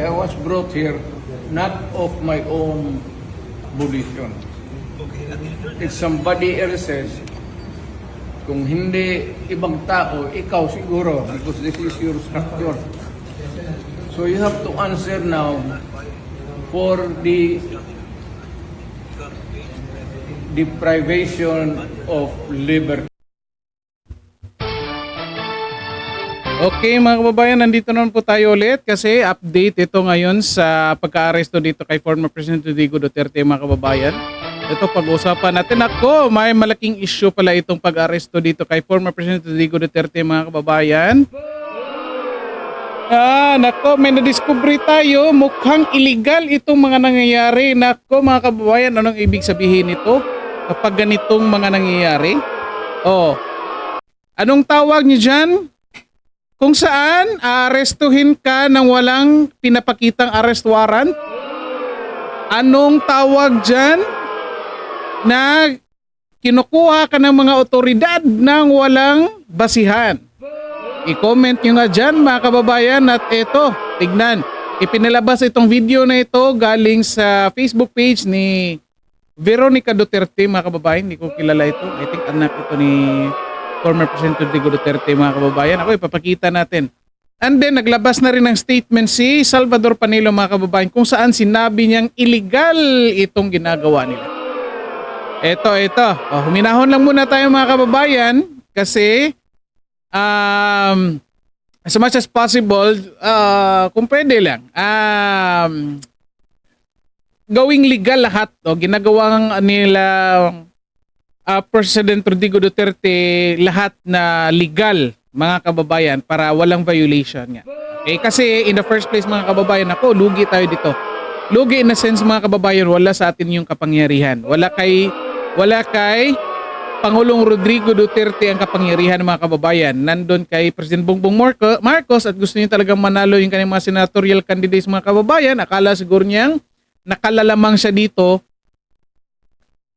I was brought here not of my own volition. If somebody else says, kung hindi ibang tao, ikaw siguro, because this is your structure. So you have to answer now for the deprivation of liberty. Okay mga kababayan, nandito naman po tayo ulit kasi update ito ngayon sa pagka-aresto dito kay former President Rodrigo Duterte mga kababayan. Ito pag-usapan natin. Ako, may malaking issue pala itong pag-aresto dito kay former President Rodrigo Duterte mga kababayan. Ah, nako, may nadiskubre tayo. Mukhang illegal itong mga nangyayari. Nako mga kababayan, anong ibig sabihin nito kapag ganitong mga nangyayari? Oh, anong tawag niyo dyan? Kung saan aarestuhin ka ng walang pinapakitang arrest warrant? Anong tawag dyan? Na kinukuha ka ng mga otoridad ng walang basihan. I-comment nyo nga dyan mga kababayan at ito, tignan. Ipinalabas itong video na ito galing sa Facebook page ni Veronica Duterte mga kababayan. Hindi ko kilala ito. I think anak ito ni former President Rodrigo Duterte mga kababayan. Ako ipapakita natin. And then naglabas na rin ng statement si Salvador Panelo mga kababayan kung saan sinabi niyang illegal itong ginagawa nila. Ito, ito. Oh, huminahon lang muna tayo mga kababayan kasi um, as much as possible, uh, kung pwede lang, um, gawing legal lahat. Oh, ginagawang nila uh, President Rodrigo Duterte lahat na legal mga kababayan para walang violation nga. Okay, kasi in the first place mga kababayan ako, lugi tayo dito. Lugi in a sense mga kababayan, wala sa atin yung kapangyarihan. Wala kay wala kay Pangulong Rodrigo Duterte ang kapangyarihan ng mga kababayan. Nandun kay President Bongbong Marco- Marcos at gusto niya talagang manalo yung kanyang mga senatorial candidates mga kababayan. Akala siguro niyang nakalalamang siya dito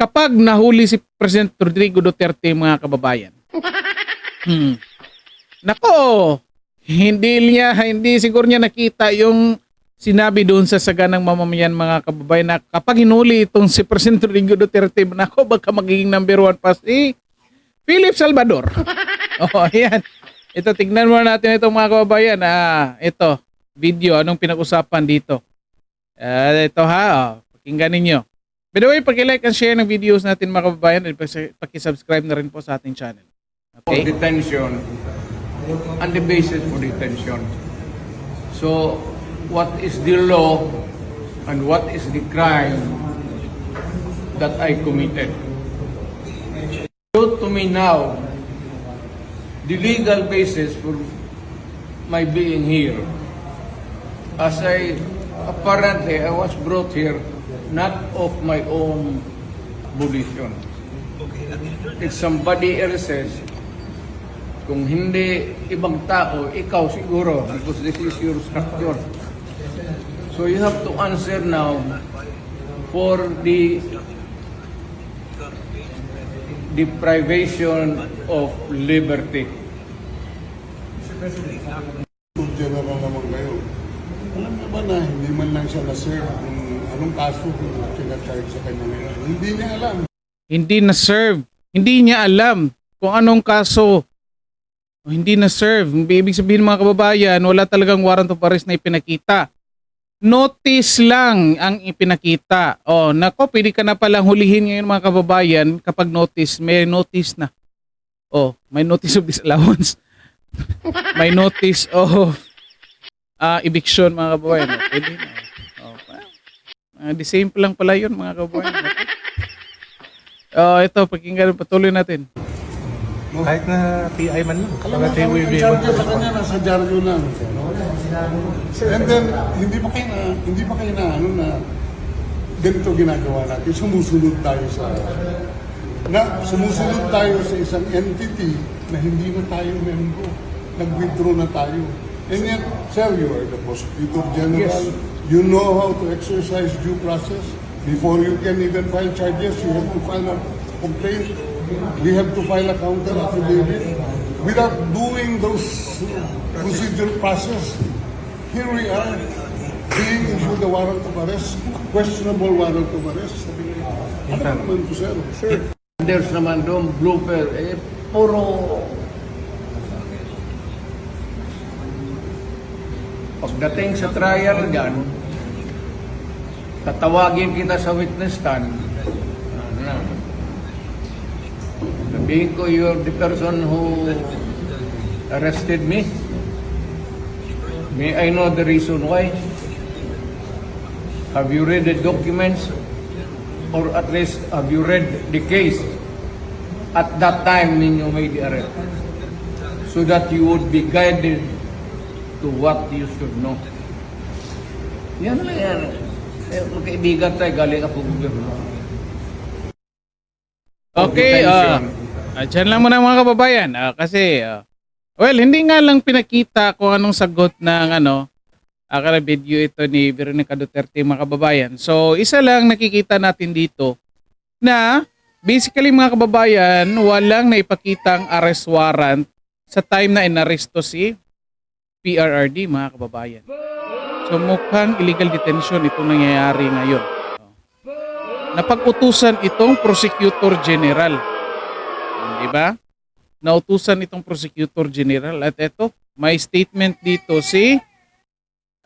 kapag nahuli si President Rodrigo Duterte mga kababayan. Hmm. Nako, hindi niya hindi siguro niya nakita yung sinabi doon sa saganang mamamayan mga kababayan na kapag hinuli itong si President Rodrigo Duterte, nako baka magiging number one pa si Philip Salvador. oh, ayan. Ito, tignan muna natin ito mga kababayan. Ah, ito, video, anong pinag-usapan dito. Ah, ito ha, oh, pakinggan ninyo. By the way, pag-like and share ng videos natin mga kababayan at paki-subscribe na rin po sa ating channel. Okay? detention and the basis for detention. So, what is the law and what is the crime that I committed? Show to me now the legal basis for my being here. As I apparently I was brought here not of my own volition. If somebody else says, kung hindi ibang tao, ikaw siguro, because this is your structure. So you have to answer now for the deprivation of liberty. General naman kayo. Alam ba na hindi man lang siya na-serve kung anong kaso kung sinacharge sa kanya ngayon. Hindi niya alam. hindi na-serve. Hindi niya alam kung anong kaso. Hindi na-serve. Ibig sabihin mga kababayan, wala talagang warrant of arrest na ipinakita. Notice lang ang ipinakita. O, nako, pwede ka na palang hulihin ngayon mga kababayan kapag notice. May notice na. O, may notice of disallowance. may notice of ah, eviction mga kababayan. Pwede na. Ah, the same lang pala yun mga kababayan. Oh, ito, pakinggan, patuloy natin. Kahit na PI man lang. Alam mo, Bakit ang we be charge sa kanya nasa dyaryo lang. And then, hindi pa kayo na, hindi pa kayo na, ano na, ganito ginagawa natin. Sumusunod tayo sa, na, sumusunod tayo sa isang entity na hindi na tayo member. Nag-withdraw na tayo. And yet, sir, you are the prosecutor general. You know how to exercise due process. Before you can even file charges, you have to file a complaint. We have to file a counter affidavit. Without doing those procedure process, here we are. being issued a warrant of arrest, questionable warrant of arrest. Ano naman po, sir? Sir, There's naman doon, blooper, eh, puro... Pagdating sa trial dyan, tatawagin kita sa witness stand. Ano? Sabihin ko, you're the person who arrested me. May I know the reason why? Have you read the documents? Or at least have you read the case at that time you made the arrest? So that you would be guided to what you should know. Yan lang yan. Magkaibigan tayo, galing ako gobyerno. Okay, ah uh, dyan lang muna mga kababayan. Ah, kasi, ah, well, hindi nga lang pinakita kung anong sagot ng ano, akala video ito ni Veronica Duterte mga kababayan. So, isa lang nakikita natin dito na basically mga kababayan, walang naipakitang arrest warrant sa time na inaresto si PRRD mga kababayan. So, mukhang illegal detention itong nangyayari ngayon. Napag-utusan itong prosecutor general. Di ba? Nautusan itong prosecutor general at ito, may statement dito si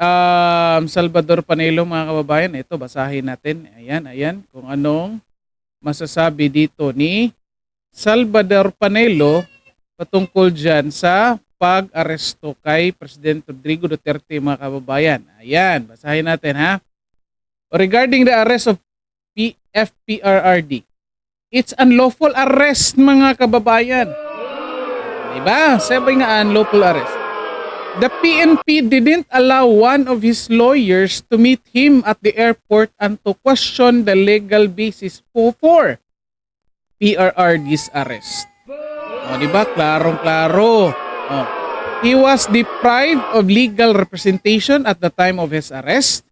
um, Salvador Panelo mga kababayan. Ito, basahin natin. Ayan, ayan. Kung anong masasabi dito ni Salvador Panelo patungkol dyan sa pag-aresto kay President Rodrigo Duterte mga kababayan. Ayan, basahin natin ha. Regarding the arrest of PFPRRD, it's unlawful arrest mga kababayan. Diba? Sabi nga unlawful arrest. The PNP didn't allow one of his lawyers to meet him at the airport and to question the legal basis for, for PRRD's arrest. O, di ba? Klarong-klaro. O. He was deprived of legal representation at the time of his arrest.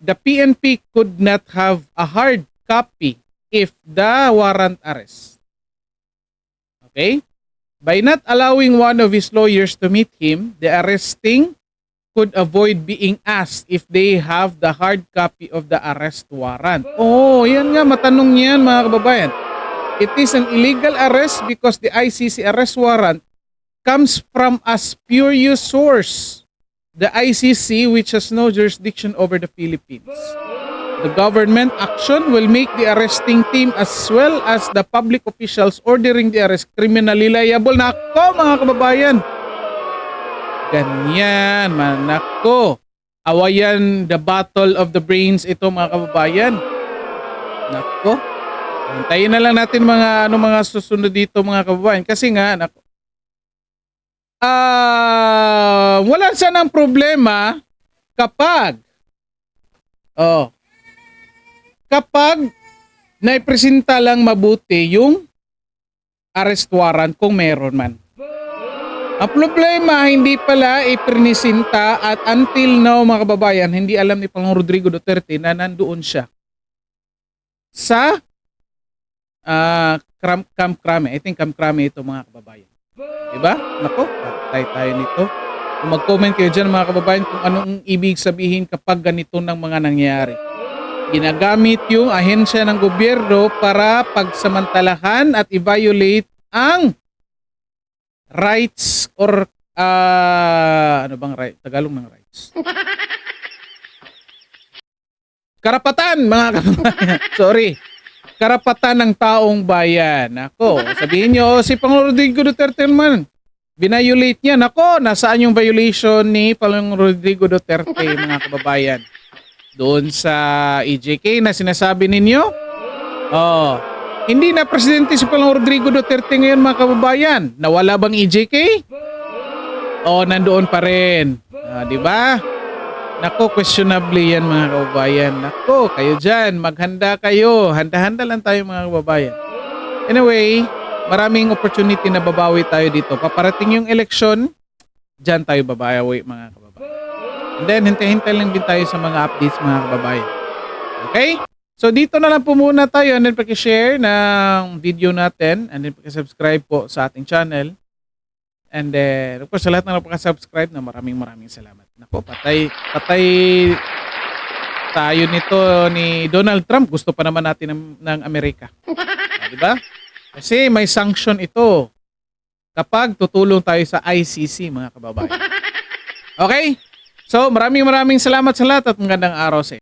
The PNP could not have a hard copy if the warrant arrest. Okay? By not allowing one of his lawyers to meet him, the arresting could avoid being asked if they have the hard copy of the arrest warrant. Oh, yan nga, matanong yan mga kababayan. It is an illegal arrest because the ICC arrest warrant comes from a spurious source, the ICC which has no jurisdiction over the Philippines. The government action will make the arresting team as well as the public officials ordering the arrest criminally liable. Nako mga kababayan! Ganyan, man. Nako. Awayan the battle of the brains ito mga kababayan. Nako. Hintayin na lang natin mga ano mga susunod dito mga kababayan kasi nga nako. Ah, wala sanang problema kapag oh kapag naipresenta lang mabuti yung arrest warrant kung meron man. Ang problema, hindi pala iprinisinta at until now mga kababayan, hindi alam ni Pangulong Rodrigo Duterte na nandoon siya sa ah Kram Camp Krame. I think Camp Krame ito mga kababayan. Diba? Nako, tayo tayo nito. Kung mag-comment kayo dyan mga kababayan kung anong ibig sabihin kapag ganito ng mga nangyayari. Ginagamit yung ahensya ng gobyerno para pagsamantalahan at i-violate ang rights or ah, ano bang right? Tagalog ng rights. Karapatan mga kababayan. Sorry. Karapatan ng taong bayan. Ako, sabihin nyo, si Pangulong Rodrigo Duterte naman, binayolate niya. Nako, nasaan yung violation ni Pangulong Rodrigo Duterte, mga kababayan? Doon sa EJK na sinasabi ninyo? Oh, hindi na presidente si Pangulong Rodrigo Duterte ngayon, mga kababayan. Nawala bang EJK? Oh, nandoon pa rin. Ah, di ba? Nako, questionable yan mga kababayan. Nako, kayo dyan, maghanda kayo. Handa-handa lang tayo mga kababayan. Anyway, maraming opportunity na babawi tayo dito. Paparating yung election, dyan tayo babawi mga kababayan. And then, hintay-hintay lang din tayo sa mga updates mga kababayan. Okay? So, dito na lang po muna tayo and then pakishare ng video natin and then pakisubscribe po sa ating channel. And then, of course, sa lahat na napaka-subscribe na maraming maraming salamat. Nako, patay, patay tayo nito ni Donald Trump. Gusto pa naman natin ng, ng Amerika. Ah, di ba? Kasi may sanction ito kapag tutulong tayo sa ICC, mga kababayan. Okay? So, maraming maraming salamat sa lahat at magandang araw sa inyo.